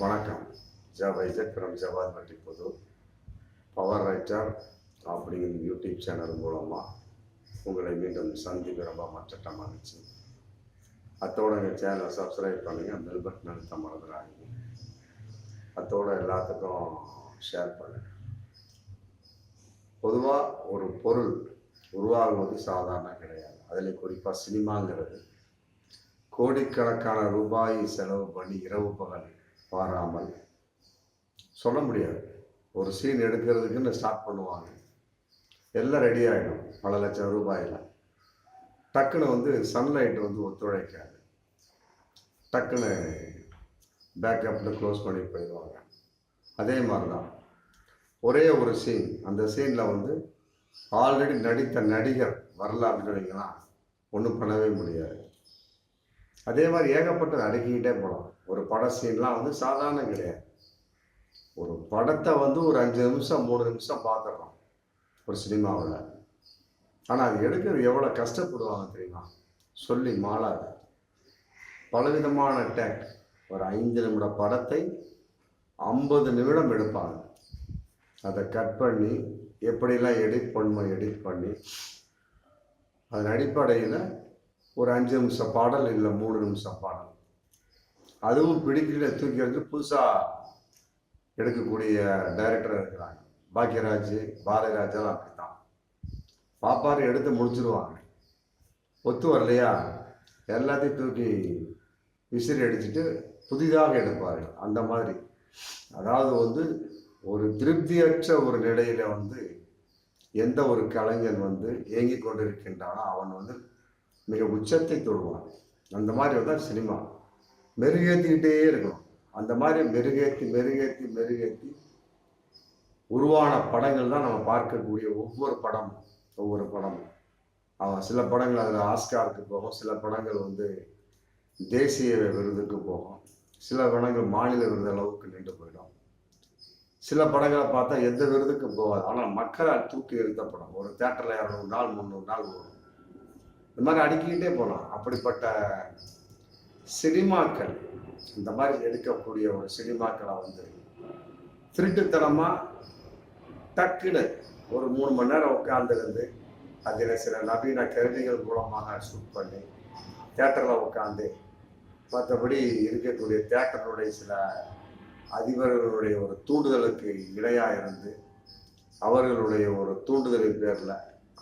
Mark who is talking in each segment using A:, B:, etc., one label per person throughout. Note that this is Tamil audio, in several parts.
A: வணக்கம். ஜவைஜட் ஃப்ரம் ஜவாத் பட்டி பவர் ரைட்டர் அப்படிங்கிற யூடியூப் சேனல் மூலமாக உங்களை மீண்டும் சந்திக்க ரொம்ப மற்ற இருந்துச்சு அத்தோட எங்கள் சேனலை சப்ஸ்கிரைப் பண்ணுங்கள் பெல் பட்டன் அழுத்த மறந்துடாதீங்க. அத்தோட எல்லாத்துக்கும் ஷேர் பண்ணுங்கள் பொதுவாக ஒரு பொருள் உருவாகுவது சாதாரண கிடையாது. அதில் குறிப்பாக சினிமாங்கிறது கோடிக்கணக்கான ரூபாய் செலவு பண்ணி இரவு பகல் பாராமல். சொல்ல முடியாது. ஒரு சீன் எடுக்கிறதுக்குன்னு ஸ்டார்ட் பண்ணுவாங்க. எல்லாம் ரெடி ஆகிடும் பல லட்சம் ரூபாயில் டக்குன்னு வந்து சன்லைட் வந்து ஒத்துழைக்காது. டக்குன்னு பேக்கப்பில் க்ளோஸ் பண்ணி போயிடுவாங்க. அதே மாதிரி தான் ஒரே ஒரு சீன் அந்த சீனில் வந்து ஆல்ரெடி நடித்த நடிகர் வரல அப்படின்னு ஒன்றும் பண்ணவே முடியாது. அதே மாதிரி ஏகப்பட்டது அடுக்கிக்கிட்டே போகலாம் ஒரு பட சீன்லாம் வந்து சாதாரண கிடையாது. ஒரு படத்தை வந்து ஒரு அஞ்சு நிமிஷம் மூணு நிமிஷம் பார்த்துடுறோம் ஒரு சினிமாவில். ஆனால் அது எடுக்கிறது எவ்வளோ கஷ்டப்படுவாங்க தெரியுமா? சொல்லி மாளாது. பலவிதமான டேக் ஒரு ஐந்து நிமிட படத்தை ஐம்பது நிமிடம் எடுப்பாங்க. அதை கட் பண்ணி எப்படிலாம் எடிட் பண்ணுமோ எடிட் பண்ணி அதன் அடிப்படையில் ஒரு அஞ்சு நிமிஷம் பாடல் இல்லை மூணு நிமிஷம் பாடல். அதுவும் பிடிக்கல தூக்கி வந்து புதுசாக எடுக்கக்கூடிய டைரக்டர் இருக்கிறாங்க. பாக்யராஜ் பாரதிராஜெல்லாம் அப்படித்தான். பாப்பாரு எடுத்து முடிச்சிருவாங்க. ஒத்து வரலையா? எல்லாத்தையும் தூக்கி விசிறி அடிச்சுட்டு புதிதாக எடுப்பார்கள் அந்த மாதிரி. அதாவது வந்து ஒரு திருப்தியற்ற ஒரு நிலையில் வந்து எந்த ஒரு கலைஞன் வந்து இயங்கி கொண்டிருக்கின்றானோ அவன் வந்து மிக உச்சத்தை தொடுவான். அந்த மாதிரி தான் சினிமா. மெருகேற்றிக்கிட்டே இருக்கணும். அந்த மாதிரி மெருகேற்றி மெருகேற்றி மெருகேற்றி உருவான படங்கள் தான் நம்ம பார்க்கக்கூடிய ஒவ்வொரு படமும் ஒவ்வொரு படமும் அவன் சில படங்கள் அதில் ஆஸ்காருக்கு போகும் சில படங்கள் வந்து தேசிய விருதுக்கு போகும். சில படங்கள் மாநில விருது அளவுக்கு நின்று போயிடும். சில படங்களை பார்த்தா எந்த விருதுக்கும் போகாது. ஆனால் மக்களால் தூக்கி இருந்த படம் ஒரு தேட்டரில் இரநூறு நாள் முந்நூறு நாள் ஓடும். இந்த மாதிரி அடுக்கிக்கிட்டே போகலாம். அப்படிப்பட்ட சினிமாக்கள் இந்த மாதிரி எடுக்கக்கூடிய ஒரு சினிமாக்களை வந்து திருட்டுத்தனமாக டக்குன்னு ஒரு மூணு மணி நேரம் உட்காந்துருந்து அதில் சில நவீன கருவிகள் மூலமாக ஷூட் பண்ணி தேட்டரில் உட்காந்து மற்றபடி இருக்கக்கூடிய தேட்டருடைய சில அதிபர்களுடைய ஒரு தூண்டுதலுக்கு இணையாக இருந்து அவர்களுடைய ஒரு தூண்டுதலின் பேரில்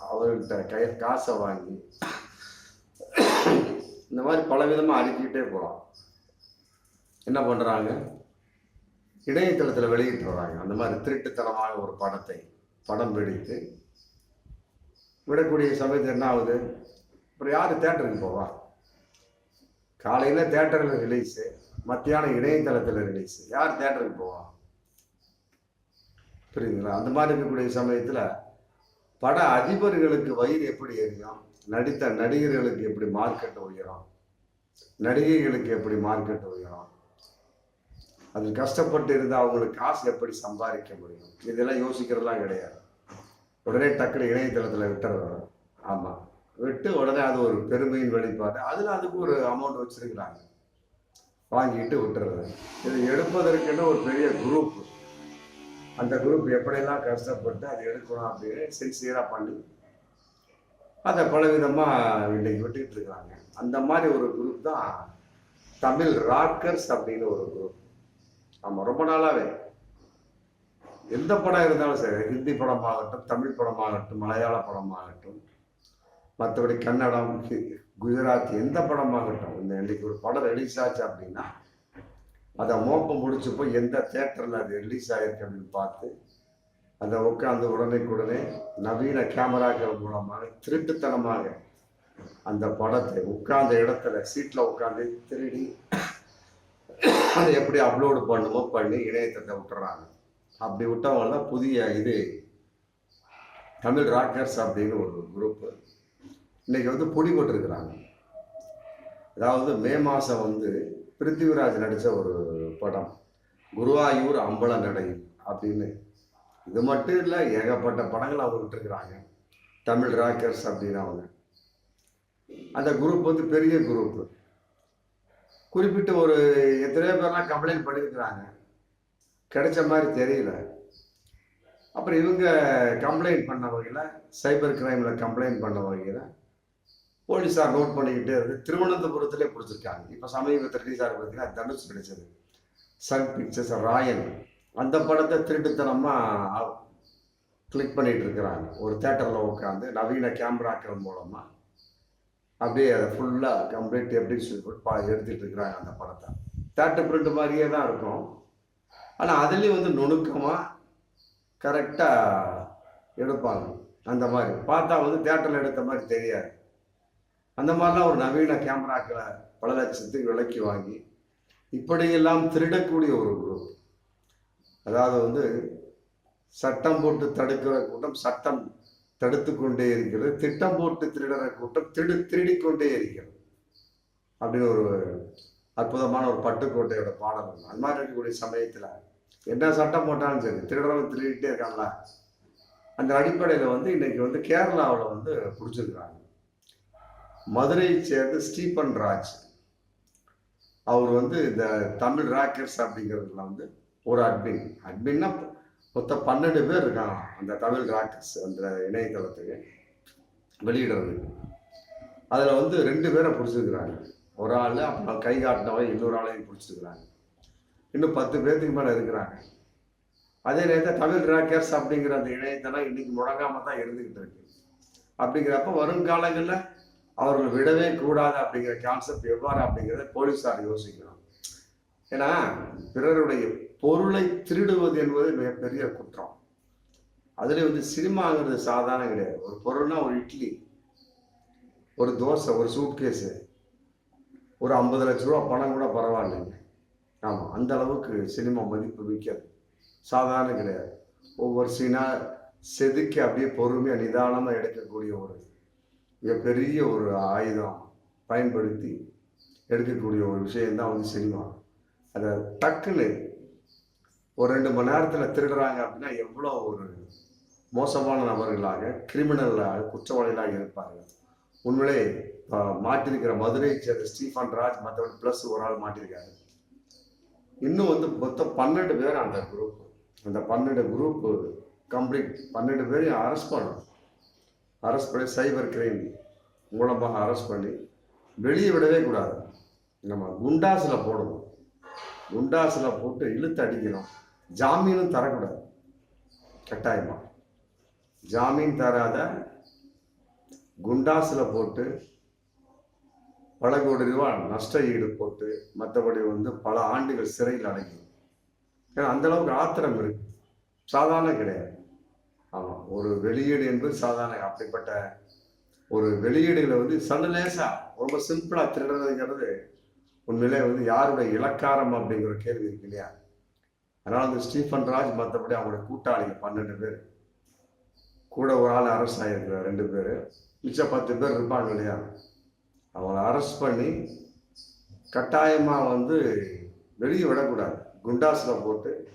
A: அவர்கிட்ட கை காசை வாங்கி இந்த மாதிரி பலவிதமாக அடுக்கிக்கிட்டே போகலாம் என்ன பண்ணுறாங்க இணையதளத்தில் வெளியிட்டுறாங்க அந்த மாதிரி திருட்டுத்தனமாக ஒரு படத்தை படம் பிடித்து விடக்கூடிய சமயத்தில் என்ன ஆகுது? அப்புறம் யார் தேட்டருக்கு போவா? காலையில் தேட்டரில் ரிலீஸு மத்தியானம் இணையதளத்தில் ரிலீஸு யார் தேட்டருக்கு போவா? புரியுதுங்களா? அந்த மாதிரி இருக்கக்கூடிய சமயத்தில் பட அதிபர்களுக்கு வயிறு எப்படி எரியும்? நடித்த நடிகர்களுக்கு எப்படி மார்க்கெட் உயரும்? நடிகைகளுக்கு எப்படி மார்க்கெட் உயரும்? அதில் கஷ்டப்பட்டு இருந்தால் அவங்களுக்கு காசு எப்படி சம்பாதிக்க முடியும்? இதெல்லாம் யோசிக்கிறதுலாம் கிடையாது. உடனே டக்குனு இணையதளத்தில் விட்டுறோம் ஆமாம் விட்டு உடனே அது ஒரு பெருமையின் வெளிப்பாடு. அதில் அதுக்கு ஒரு அமௌண்ட் வச்சுருக்கிறாங்க. வாங்கிட்டு விட்டுறது. இது எடுப்பதற்குன்னு ஒரு பெரிய குரூப் அந்த குரூப் எப்படியெல்லாம் கஷ்டப்பட்டு அதை எடுக்கணும் அப்படின்னு சின்சியராக பண்ணி அதை பலவிதமாக இன்னைக்கு விட்டுக்கிட்டு இருக்கிறாங்க அந்த மாதிரி ஒரு குரூப் தான் தமிழ் ராக்கர்ஸ் அப்படின்னு ஒரு குரூப் ஆமாம் ரொம்ப நாளாகவே எந்த படம் இருந்தாலும் சரி ஹிந்தி படமாகட்டும் தமிழ் படமாகட்டும் மலையாள படமாகட்டும் மற்றபடி கன்னடம் ஹி- எந்த படமாகட்டும் இந்த இன்னைக்கு ஒரு படம் ரிலீஸ் ஆச்சு அப்படின்னா அதை மோப்பம் முடிச்சப்போ போய் எந்த தேட்டரில் அது ரிலீஸ் ஆயிருக்கு அப்படின்னு பார்த்து அதை உட்காந்து உடனேக்குடனே நவீன கேமராக்கள் மூலமாக திருட்டுத்தனமாக அந்த படத்தை உட்கார்ந்த இடத்துல சீட்டில் உட்காந்து திருடி அதை எப்படி அப்லோடு பண்ணுமோ பண்ணி இணையத்தை விட்டுறாங்க. அப்படி விட்டவங்க தான் புதிய இது தமிழ் ராக்கர்ஸ் அப்படின்னு ஒரு குரூப்பு இன்னைக்கு வந்து பொடி போட்டிருக்கிறாங்க அதாவது மே மாதம் வந்து பிருத்திவிராஜ் நடித்த ஒரு படம் குருவாயூர் அம்பல நடை அப்படின்னு இது மட்டும் இல்லை ஏகப்பட்ட படங்கள் அவங்க விட்டுருக்குறாங்க. தமிழ் ராக்கர்ஸ் அப்படின்னு அவங்க. அந்த குரூப் வந்து பெரிய குரூப்பு குறிப்பிட்ட ஒரு எத்தனையோ பேர்லாம் கம்ப்ளைண்ட் பண்ணியிருக்கிறாங்க கிடைச்ச மாதிரி தெரியல. அப்புறம் இவங்க கம்ப்ளைண்ட் பண்ண வகையில் சைபர் கிரைமில் கம்ப்ளைண்ட் பண்ண வகையில் போலீஸார் நோட் பண்ணிக்கிட்டே இருந்து திருவனந்தபுரத்திலே பிடிச்சிருக்காங்க இப்போ சமீபத்தில் ரிலீஸ் பார்த்தீங்கன்னா தனுஷ் கிடைச்சது. Sun Pictures Raayan. அந்த படத்தை திருட்டுத்தனமாக கிளிக் பண்ணிட்டு இருக்கிறாங்க ஒரு தேட்டரில் உட்காந்து நவீன கேமராக்கள் மூலமாக அப்படியே அதை ஃபுல்லாக கம்ப்ளீட் எப்படி சொல்லி பா எடுத்துகிட்டு இருக்கிறாங்க அந்த படத்தை. தேட்டர் பிரிண்ட் மாதிரியே தான் இருக்கும். ஆனால் அதுலேயும் வந்து நுணுக்கமாக கரெக்டாக எடுப்பாங்க. அந்த மாதிரி. பார்த்தா வந்து தேட்டரில் எடுத்த மாதிரி தெரியாது. அந்த மாதிரிலாம் ஒரு நவீன கேமராக்களை பல லட்சத்துக்கு விலைக்கு வாங்கி இப்படியெல்லாம் திருடக்கூடிய ஒரு குரூப் அதாவது வந்து சட்டம் போட்டு தடுக்கிற கூட்டம் சட்டம் தடுத்து கொண்டே இருக்கிறது. திட்டம் போட்டு திருடுற கூட்டம் திடு திருடிக்கொண்டே இருக்கிறது. அப்படின்னு ஒரு அற்புதமான ஒரு பட்டுக்கோட்டையோட பாடல் அது மாதிரி இருக்கக்கூடிய சமயத்தில் என்ன சட்டம் போட்டாலும் சரி திருடறவங்க திருடிட்டே இருக்காங்களா? அந்த அடிப்படையில் வந்து இன்னைக்கு வந்து கேரளாவில் வந்து பிடிச்சிருக்கிறாங்க மதுரையை சேர்ந்த ஸ்டீபன் ராஜ். அவர் வந்து இந்த தமிழ் ராக்கர்ஸ் அப்படிங்கிறதுல வந்து ஒரு அட்மின் அட்மின்னா மொத்தம் பன்னெண்டு பேர் இருக்காங்க. அந்த தமிழ் கிராட்டிக்ஸ் அந்த இணையதளத்துக்கு வெளியிடுறதுக்கு அதில் வந்து ரெண்டு பேரை பிடிச்சிருக்கிறாங்க. ஒரு ஆள் அப்புறம் கை காட்டினவன் இன்னொரு ஆளையும் பிடிச்சிருக்கிறாங்க. இன்னும் பத்து பேர்த்துக்கு மேலே இருக்கிறாங்க. அதே நேரத்தில் தமிழ் ராக்கர்ஸ் அப்படிங்கிற அந்த இணையதளம் இன்னைக்கு முடங்காமல் தான் இருந்துக்கிட்டு இருக்கு. அப்படிங்கிறப்ப வருங்காலங்களில் அவர்கள் விடவே கூடாது அப்படிங்கிற கான்செப்ட் எவ்வாறு அப்படிங்கிறத போலீஸார் யோசிக்கணும். ஏன்னா பிறருடைய பொருளை திருடுவது என்பது மிகப்பெரிய குற்றம். அதில் வந்து சினிமாங்கிறது சாதாரண கிடையாது. ஒரு பொருள்னா ஒரு இட்லி ஒரு தோசை ஒரு சூட்கேஸு ஒரு ஐம்பது லட்ச ரூபா பணம் கூட பரவாயில்லைங்க. ஆமாம் அந்த அளவுக்கு சினிமா மதிப்பு மிக்கது. சாதாரண கிடையாது. ஒவ்வொரு சீனாக செதுக்கி அப்படியே பொறுமையாக நிதானமாக எடுக்கக்கூடிய ஒரு மிகப்பெரிய ஒரு ஆயுதம் பயன்படுத்தி எடுக்கக்கூடிய ஒரு விஷயம்தான் வந்து சினிமா. அதை டக்குன்னு ஒரு ரெண்டு மணி நேரத்தில் திருடுறாங்க அப்படின்னா எவ்வளோ ஒரு மோசமான நபர்களாக கிரிமினலாக குற்றவாளிகளாக இருப்பாங்க உண்மையிலே மாட்டிருக்கிற மதுரையை சேர்ந்த ஸ்டீஃபன் ராஜ் மற்றபடி ப்ளஸ் ஒரு ஆள் மாட்டிருக்காரு இன்னும் வந்து மொத்தம் பன்னெண்டு பேர் அந்த குரூப் அந்த பன்னெண்டு குரூப் கம்ப்ளீட் பன்னெண்டு பேரையும் அரெஸ்ட் பண்ணணும். அரெஸ்ட் பண்ணி சைபர் கிரைம் மூலமாக அரெஸ்ட் பண்ணி வெளியே விடவே கூடாது. நம்ம குண்டாஸில் போடணும். குண்டாஸில் போட்டு இழுத்து அடிக்கணும் ஜாமீனும் தரக்கூடாது. கட்டாயமா. ஜாமீன் தராத குண்டாஸில் போட்டு பல கோடி ரூபாய் நஷ்ட ஈடு போட்டு மற்றபடி வந்து பல ஆண்டுகள் சிறையில் அடைக்கணும் ஏன்னா அந்தளவுக்கு ஆத்திரம் இருக்கு. சாதாரண கிடையாது. ஆமாம் ஒரு வெளியீடு என்பது சாதாரண அப்படிப்பட்ட ஒரு வெளியீடுகளை வந்து சல்லுலேசா ரொம்ப சிம்பிளாக திருடுறதுங்கிறது உண்மையிலே வந்து யாருடைய இலக்காரம் அப்படிங்கிற கேள்வி இருக்கு இல்லையா? அதனால வந்து ஸ்டீஃபன் ராஜ் மற்றபடி அவங்களுடைய கூட்டாளிங்க பன்னெண்டு பேர். கூட ஒரு ஆள் அரசு ஆகிருக்கிற ரெண்டு பேர். மிச்சம் பத்து பேர் இருப்பாங்க இல்லையா? அவங்கள அரெஸ்ட் பண்ணி கட்டாயமாக வந்து வெளியே விடக்கூடாது. குண்டாஸில் போட்டு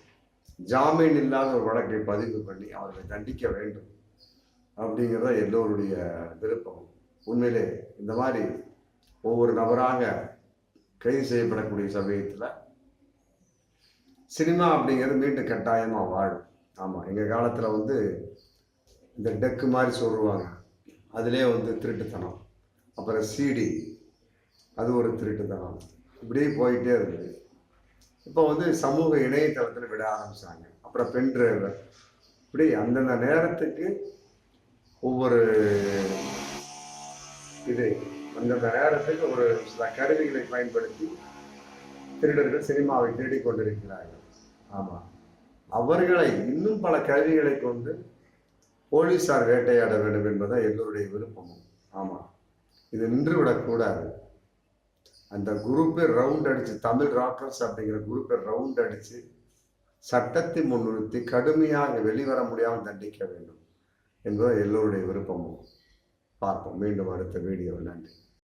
A: ஜாமீன் இல்லாத ஒரு வழக்கை பதிவு பண்ணி அவர்களை தண்டிக்க வேண்டும் அப்படிங்கிறத எல்லோருடைய விருப்பம். உண்மையிலே இந்த மாதிரி ஒவ்வொரு நபராக கைது செய்யப்படக்கூடிய சமயத்தில் சினிமா அப்படிங்கிறது மீண்டும் கட்டாயமாக வாழும். ஆமாம் எங்கள் காலத்தில் வந்து இந்த டெக்கு மாதிரி சொல்லுவாங்க. அதிலே வந்து திருட்டுத்தனம் அப்புறம் சிடி அது ஒரு திருட்டுத்தனம். இப்படியே போயிட்டே இருக்குது இப்போ வந்து சமூக இணையதளத்தில் விட ஆரம்பித்தாங்க அப்புறம் பென் டிரைவர். இப்படி அந்தந்த நேரத்துக்கு ஒவ்வொரு இது அந்தந்த நேரத்துக்கு ஒரு சில கருவிகளை பயன்படுத்தி திருடர்கள் சினிமாவை தேடிக்கொண்டிருக்கிறார்கள் ஆமாம் அவர்களை இன்னும் பல கருவிகளை கொண்டு போலீஸார் வேட்டையாட வேண்டும் என்பதுதான் எல்லோருடைய விருப்பமும். ஆமாம் இது நின்றுவிடக்கூடாது அந்த குரூப்பை ரவுண்ட் அடித்து தமிழ் ராக்கர்ஸ் அப்படிங்கிற குரூப்பை ரவுண்ட் அடித்து சட்டத்தை முன்னிறுத்தி கடுமையாக வெளிவர முடியாமல் தண்டிக்க வேண்டும் என்பது எல்லோருடைய விருப்பமும். பார்ப்போம். மீண்டும் அடுத்த வீடியோ நன்றி.